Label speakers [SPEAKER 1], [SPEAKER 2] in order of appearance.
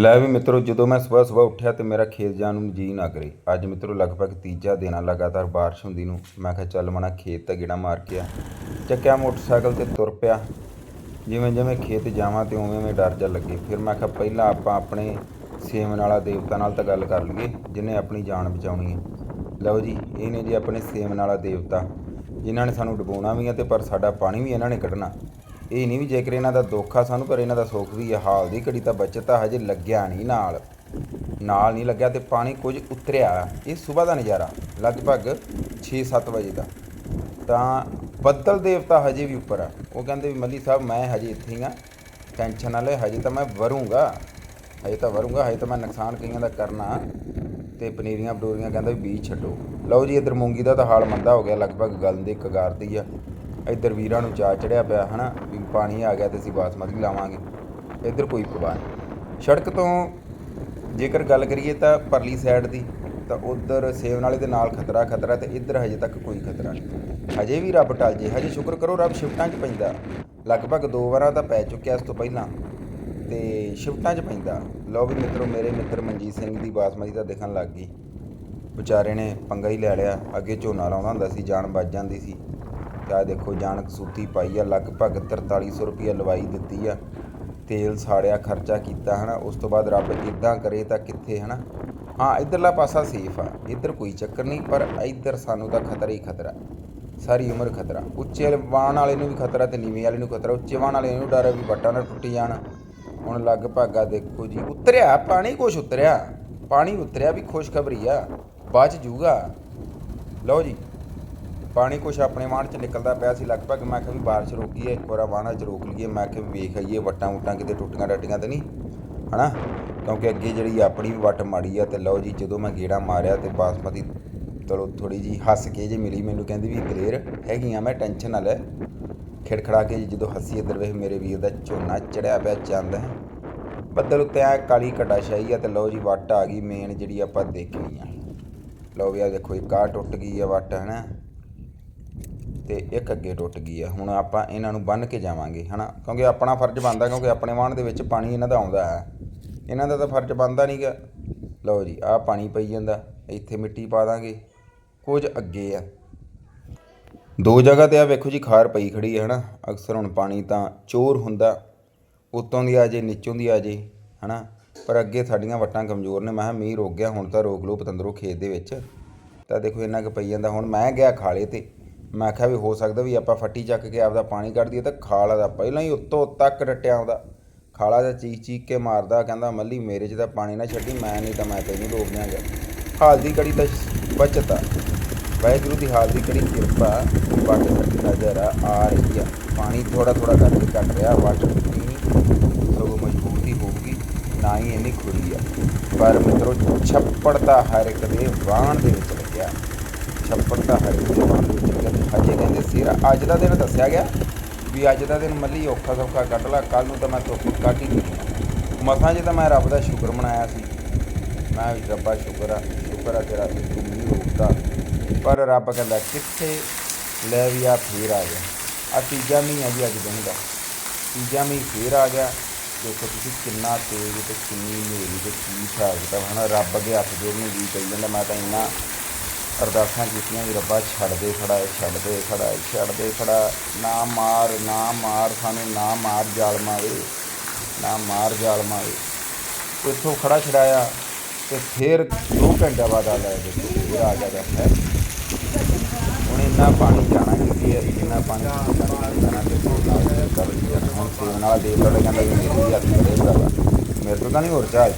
[SPEAKER 1] ਲੈ ਵੀ ਮਿੱਤਰੋ, ਜਦੋਂ ਮੈਂ ਸਵੇਰ ਸਵੇਰ ਉੱਠਿਆ ਤੇ ਮੇਰਾ ਖੇਤ ਜਾਣ ਨੂੰ ਜੀ ਨਾ ਕਰੇ। ਅੱਜ ਮਿੱਤਰੋ, ਲਗਭਗ ਤੀਜਾ ਦਿਨ ਆ, ਲਗਾਤਾਰ ਬਾਰਿਸ਼ ਹੁੰਦੀ ਨੂੰ। ਮੈਂ ਕਿਹਾ, ਚੱਲ ਮਣਾ ਖੇਤ ਤਾਂ ਗੇੜਾ ਮਾਰ ਕੇ ਆ। ਚੱਕਿਆ ਮੋਟਰਸਾਈਕਲ ਤੇ ਤੁਰ ਪਿਆ। ਜਿਵੇਂ ਜਿਵੇਂ ਖੇਤ ਜਾਵਾਂ ਤੇ ਉਵੇਂ ਉਵੇਂ ਡਰ ਜਾ ਲੱਗੇ। ਫਿਰ ਮੈਂ ਕਿਹਾ, ਪਹਿਲਾਂ ਆਪਾਂ ਆਪਣੇ ਸੇਵਨ ਵਾਲਾ ਦੇਵਤਾ ਨਾਲ ਤਾਂ ਗੱਲ ਕਰ ਲਈਏ, ਜਿਹਨੇ ਆਪਣੀ ਜਾਨ ਬਚਾਉਣੀ ਹੈ। ਲਓ ਜੀ, ਇਹ ਨੇ ਜੀ ਆਪਣੇ ਸੇਵਨ ਵਾਲਾ ਦੇਵਤਾ। ਜਿਨ੍ਹਾਂ ਨੇ ਸਾਨੂੰ ਡੁਬੋਣਾ ਵੀ ਹੈ ਤੇ ਪਰ ਸਾਡਾ ਪਾਣੀ ਵੀ ਇਹਨਾਂ ਨੇ ਕੱਢਣਾ। ਇਹ ਨਹੀਂ ਵੀ ਜੇਕਰ ਇਹਨਾਂ ਦਾ ਦੁੱਖ ਆ ਸਾਨੂੰ, ਪਰ ਇਹਨਾਂ ਦਾ ਸੁੱਖ ਵੀ ਆ। ਹਾਲ ਦੀ ਘੜੀ ਤਾਂ ਬਚਤ ਆ, ਹਜੇ ਲੱਗਿਆ ਨਹੀਂ ਨਾਲ। ਨਾਲ ਨਹੀਂ ਲੱਗਿਆ ਤੇ ਪਾਣੀ ਕੁਝ ਉਤਰਿਆ। ਇਹ ਸਵੇਰ ਦਾ ਨਜ਼ਾਰਾ, ਲਗਭਗ 6-7 ਵਜੇ ਦਾ। ਤਾਂ ਬੱਦਲ ਦੇਵਤਾ ਹਜੇ ਵੀ ਉੱਪਰ ਆ। ਉਹ ਕਹਿੰਦੇ ਵੀ ਮੱਲੀ ਸਾਹਿਬ, ਮੈਂ ਹਜੇ ਇੱਥੇ ਹੀ ਆ। ਟੈਨਸ਼ਨ ਨਾ ਲੈ, ਹਜੇ ਤਾਂ ਮੈਂ ਵਰੂੰਗਾ। ਹਜੇ ਤਾਂ ਵਰੂੰਗਾ, ਹਜੇ ਤਾਂ ਮੈਂ ਨੁਕਸਾਨ ਕਈਆਂ ਦਾ ਕਰਨਾ। ਤੇ ਪਨੀਰੀਆਂ ਬਡੋਰੀਆਂ ਕਹਿੰਦਾ ਵੀ ਬੀਜ ਛੱਡੋ। ਲਓ ਜੀ, ਇੱਧਰ ਮੂੰਗੀ ਦਾ ਤਾਂ ਹਾਲ ਮੰਦਾ ਹੋ ਗਿਆ। ਲਗਭਗ ਗਲ ਦੇ ਕਗਾਰ ਦੀ ਆ। ਇੱਧਰ ਵੀਰਾਂ ਨੂੰ ਚਾਅ ਚੜਿਆ ਪਿਆ, ਹਨਾ, ਵੀ ਪਾਣੀ ਆ ਗਿਆ ਤੇ ਅਸੀਂ ਬਾਸਮਤੀ ਲਾਵਾਂਗੇ। ਇੱਧਰ ਕੋਈ ਪ੍ਰਵਾਹ ਨਹੀਂ। ਸੜਕ ਤੋਂ ਜੇਕਰ ਗੱਲ ਕਰੀਏ ਤਾਂ ਪਰਲੀ ਸਾਈਡ ਦੀ, ਤਾਂ ਉਧਰ ਸੇਵਨ ਵਾਲੇ ਦੇ ਨਾਲ ਖਤਰਾ ਖਤਰਾ ਤੇ ਇੱਧਰ ਹਜੇ ਤੱਕ ਕੋਈ ਖਤਰਾ ਨਹੀਂ। ਹਜੇ ਵੀ ਰੱਬ ਟਲ ਜੇ ਹਜੇ ਸ਼ੁਕਰ ਕਰੋ ਰੱਬ ਸ਼ਿਫਟਾਂ 'ਚ ਪੈਂਦਾ। ਲਗਭਗ ਦੋ ਵਾਰਾਂ ਤਾਂ ਪੈ ਚੁੱਕਿਆ ਇਸ ਤੋਂ ਪਹਿਲਾਂ। ਤੇ ਸ਼ਿਫਟਾਂ 'ਚ ਪੈਂਦਾ। ਲਓ ਵੀ ਮਿੱਤਰੋ, ਮੇਰੇ ਮਿੱਤਰ ਮਨਜੀਤ ਸਿੰਘ ਦੀ ਬਾਸਮਤੀ ਤਾਂ ਦੇਖਣ ਲੱਗ ਗਈ। ਵਿਚਾਰੇ ਨੇ ਪੰਗਾ ਹੀ ਲੈ ਲਿਆ। ਅੱਗੇ ਝੋਨਾ ਲਾਉਂਦਾ ਹੁੰਦਾ ਸੀ, ਜਾਨ ਬਚ ਜਾਂਦੀ ਸੀ। ਤੇ ਦੇਖੋ ਜਾਨ ਸੂਤੀ ਪਾਈ ਆ, ਲਗਭਗ 4300 ਰੁਪਏ ਲਵਾਈ ਦਿੱਤੀ ਆ। ਤੇਲ ਸਾੜਿਆ, ਖਰਚਾ ਕੀਤਾ, ਹਨਾ। ਉਸ ਤੋਂ ਬਾਅਦ ਰੱਬ ਇਦਾਂ ਕਰੇ ਤਾਂ ਕਿੱਥੇ, ਹਨਾ? ਹਾਂ, ਇਧਰਲਾ ਪਾਸਾ ਸੇਫ ਆ। ਇੱਧਰ ਕੋਈ ਚੱਕਰ ਨਹੀਂ, ਪਰ ਇੱਧਰ ਸਾਨੂੰ ਤਾਂ ਖਤਰਾ ਹੀ ਖਤਰਾ। ਸਾਰੀ ਉਮਰ ਖਤਰਾ। ਉੱਚੇ ਵਾਣ ਵਾਲੇ ਨੂੰ ਵੀ ਖਤਰਾ ਤੇ ਨੀਵੇਂ ਵਾਲੇ ਨੂੰ ਖਤਰਾ। ਉੱਚੇ ਵਾਣ ਵਾਲੇ ਨੂੰ ਡਰ ਆ ਵੀ ਵੱਟਾਂ ਨਾਲ ਟੁੱਟ ਜਾਣ। ਹੁਣ ਲਗਭਗ ਆ ਦੇਖੋ ਜੀ, ਉਤਰਿਆ, ਪਾਣੀ ਕੁਛ ਉਤਰਿਆ। ਪਾਣੀ ਉਤਰਿਆ ਵੀ ਖੁਸ਼ਖਬਰੀ ਆ। ਬਚ ਜੂਗਾ। ਲਓ ਜੀ। ਪਾਣੀ ਕੁਛ ਆਪਣੇ ਵਾਹਣ ਚ ਨਿਕਲਦਾ ਪਿਆ ਸੀ ਲਗਭਗ। ਮੈਂ ਕਿਹਾ ਵੀ ਬਾਰਿਸ਼ ਰੋਕੀ ਹੈ, ਇੱਕ ਵਾਰ ਵਾਹਣਾ ਚ ਰੋਕ ਲਈਏ। ਮੈਂ ਕਿਹਾ ਵੀ ਵੇਖ ਆਈਏ, ਵੱਟਾਂ ਵੁੱਟਾਂ ਕਿਤੇ ਟੁੱਟੀਆਂ ਡੱਟੀਆਂ ਤੇ ਨਹੀਂ? ਹਨਾ? ਕਿਉਂਕਿ ਅੱਗੇ ਜਿਹੜੀ ਆਪਣੀ ਵੀ ਵੱਟ ਮਾੜੀ ਆ ਤੇ ਲਓ ਜੀ, ਜਦੋਂ ਮੈਂ ਗੇੜਾ ਮਾਰਿਆ ਤੇ ਬਾਸਮਤੀ ਚਲੋ ਥੋੜੀ ਜੀ ਹੱਸ ਕੇ ਜੇ ਮਿਲੀ ਮੈਨੂੰ, ਕਹਿੰਦੀ ਵੀ ਦਲੇਰ ਹੈਗੀਆਂ ਮੈਂ ਟੈਨਸ਼ਨ ਨਾ ਲੈ। ਖਿੜਖੜਾ ਕੇ ਜਦੋਂ ਹੱਸੀ ਇੱਧਰ ਵੇਖ ਮੇਰੇ ਵੀਰ ਦਾ ਝੋਨਾ ਚੜਿਆ ਪਿਆ ਚੰਦ। ਹੈ ਬੱਦਲ ਉੱਤੇ ਆ ਕਾਲੀ ਕਟਾਸ਼ਾਈ ਆ ਤੇ ਲਓ ਜੀ, ਵੱਟ ਆ ਗਈ ਮੇਨ ਜਿਹੜੀ ਆਪਾਂ ਦੇਖਣੀ ਆ। ਲਓ ਵੀ ਆ ਦੇਖੋ, ਇੱਕ ਆ ਟੁੱਟ ਗਈ ਆ ਵੱਟ, ਹਨਾ? ਤੇ ਇੱਕ ਅੱਗੇ ਟੁੱਟ ਗਈ ਆ। ਹੁਣ ਆਪਾਂ ਇਹਨਾਂ ਨੂੰ ਬੰਨ ਕੇ ਜਾਵਾਂਗੇ, ਹਨਾ? ਕਿਉਂਕਿ ਆਪਣਾ ਫਰਜ਼ ਬਣਦਾ, ਕਿਉਂਕਿ ਆਪਣੇ ਵਾਹਣ ਦੇ ਵਿੱਚ ਪਾਣੀ ਇਹਨਾਂ ਦਾ ਆਉਂਦਾ ਹੈ। ਇਹਨਾਂ ਦਾ ਤਾਂ ਫਰਜ਼ ਬਣਦਾ ਨਹੀਂਗਾ ਲਓ ਜੀ, ਆਹ ਪਾਣੀ ਪਈ ਜਾਂਦਾ, ਇੱਥੇ ਮਿੱਟੀ ਪਾ ਦਾਂਗੇ, ਕੁਝ ਅੱਗੇ ਆ। ਦੋ ਜਗ੍ਹਾ ਤੇ ਆ ਵੇਖੋ ਜੀ, ਖਾਰ ਪਈ ਖੜੀ ਹੈ ਹਨਾ? ਅਕਸਰ ਹੁਣ ਪਾਣੀ ਤਾਂ ਚੋਰ ਹੁੰਦਾ, ਉੱਤੋਂ ਦੀ ਆ ਜੇ, ਨੀਚੋਂ ਦੀ ਆ ਜੇ, ਹਨਾ? ਪਰ ਅੱਗੇ ਸਾਡੀਆਂ ਵੱਟਾਂ ਕਮਜ਼ੋਰ ਨੇ। ਮੈਂ ਕਿਹਾ ਮੀਂਹ ਰੁਕ ਗਿਆ, ਹੁਣ ਤਾਂ ਰੋਕ ਲਓ ਪਤੰਦਰੋ ਖੇਤ ਦੇ ਵਿੱਚ। ਤਾਂ ਦੇਖੋ, ਇੰਨਾ ਕੁ ਪਈ ਜਾਂਦਾ। ਹੁਣ ਮੈਂ ਗਿਆ ਖਾਲੇ ਤੇ ਮੈਂ ਕਿਹਾ ਵੀ ਹੋ ਸਕਦਾ ਵੀ ਆਪਾਂ ਫੱਟੀ ਚੱਕ ਕੇ ਆਪਦਾ ਪਾਣੀ ਕੱਢ ਦਈਏ ਤਾਂ ਖਾਲਾ ਦਾ ਪਹਿਲਾਂ ਹੀ ਉੱਤੋਂ ਤੱਕ ਰਟਿਆ ਆਉਂਦਾ। ਖਾਲਾ ਦਾ ਚੀਕ ਚੀਕ ਕੇ ਮਾਰਦਾ, ਕਹਿੰਦਾ, ਮੱਲੀ, ਮੇਰੇ 'ਚ ਤਾਂ ਪਾਣੀ ਨਾ ਛੱਡੀ, ਮੈਂ ਨਹੀਂ ਤਾਂ ਮੈਂ ਤੈਨੂੰ ਰੋਕ ਦਿਆਂਗਾ। ਹਾਲ ਦੀ ਕੜੀ ਤਾਂ ਬਚਤ। ਆ ਵਾਹਿਗੁਰੂ ਦੀ ਹਾਲ ਦੀ ਕੜੀ ਕਿਰਪਾ, ਵੱਟ ਸਾਡੀ ਨਜ਼ਰ ਆ ਆ ਰਹੀ ਆ। ਪਾਣੀ ਥੋੜਾ ਥੋੜਾ ਕਰਕੇ ਘਟ ਰਿਹਾ, ਵੱਟ ਟੁੱਟੀ ਨਹੀਂ। ਸਗੋਂ ਮਜ਼ਬੂਤੀ ਹੋਊਗੀ, ਨਾ ਹੀ ਇੰਨੀ ਖੁਰੀ ਆ। ਪਰ ਮਿੱਤਰੋ, ਛੱਪੜ ਤਾਂ ਹਰ ਇੱਕ ਦੇ ਵਾਹਣ ਦੇ ਵਿੱਚ ਲੱਗਿਆ। ਛੱਪੜ ਤਾਂ ਹਰ ਇੱਕ ਦੇ ਵਾਹਣ ਦੇ ਵਿੱਚ ਲੱਗਿਆ ਤੇ ਕਹਿੰਦੇ ਸਿਰ ਅੱਜ ਦਾ ਦਿਨ ਦੱਸਿਆ ਗਿਆ ਵੀ ਅੱਜ ਦਾ ਦਿਨ ਮੱਲੀ ਔਖਾ ਸੌਖਾ ਕੱਢ ਲਾ ਕੱਲ ਨੂੰ ਤਾਂ ਮੈਂ ਧੁੱਪ ਕੱਢ ਹੀ ਦੇਣੀ ਮਸਾਂ ਜੇ ਤਾਂ ਮੈਂ ਰੱਬ ਦਾ ਸ਼ੁਕਰ ਮਨਾਇਆ ਸੀ। ਮੈਂ ਵੀ ਰੱਬਾ ਸ਼ੁਕਰ ਆ ਸ਼ੁਕਰ ਆ ਤੇਰਾ ਤੂੰ ਨਹੀਂ ਰੋਕਦਾ ਪਰ ਰੱਬ ਕਹਿੰਦਾ, ਕਿੱਥੇ ਲੈ ਵੀ ਆ, ਫੇਰ ਆ ਗਿਆ ਆ ਤੀਜਾ ਮਹੀਨਾ ਜੀ ਅੱਜ ਦਿਨ ਦਾ। ਤੀਜਾ ਮਹੀਨਾ ਫੇਰ ਆ ਗਿਆ। ਦੇਖੋ ਤੁਸੀਂ ਕਿੰਨਾ ਤੇਜ਼ ਤੇ ਕਿੰਨੀ ਹਨੇਰੀ ਤੇ ਕੀ ਹਿਸਾਬ ਕਿਤਾਬ ਹਨਾ ਰੱਬ ਅੱਗੇ ਹੱਥ ਜੋੜਨ ਦੀ ਕਹੀ ਜਾਂਦਾ। ਮੈਂ ਤਾਂ ਇੰਨਾ ਅਰਦਾਸਾਂ ਕੀਤੀਆਂ ਵੀ ਰੱਬਾ ਛੱਡ ਦੇ ਖੜਾ ਛੱਡ ਦੇ ਖੜਾ ਛੱਡ ਦੇ ਖੜਾ ਨਾ ਮਾਰ ਨਾ ਮਾਰ ਸਾਨੂੰ, ਨਾ ਮਾਰ ਜ਼ਾਲਮਾਂ ਵੇ ਨਾ ਮਾਰ ਜ਼ਾਲਮਾਂ ਵੇ ਇੱਥੋਂ ਖੜਾ ਛੜਾਇਆ ਤੇ ਫਿਰ 2 ਘੰਟੇ ਬਾਅਦ ਆ ਲੈ ਦੇਖੋ ਫਿਰ ਆ ਗਿਆ ਹੈ। ਹੁਣ ਇੰਨਾ ਪਾਣੀ ਜਾਣਾ ਕਿੱਥੇ ਹੈ ਇੰਨਾ ਪਾਣੀ ਜਾਣਾ ਤੇ ਨਾਲ ਕਰ ਜਾਣਾ ਹੁਣ ਸੇਵਨ ਵਾਲਾ ਦੇਵ ਲੜੇ ਕਹਿੰਦਾ ਵੀ ਮੇਰੀ ਹੱਥ ਕਰੇ ਮੇਰੇ ਤੋਂ ਤਾਂ ਨਹੀਂ ਹੋਰ ਚਾਹ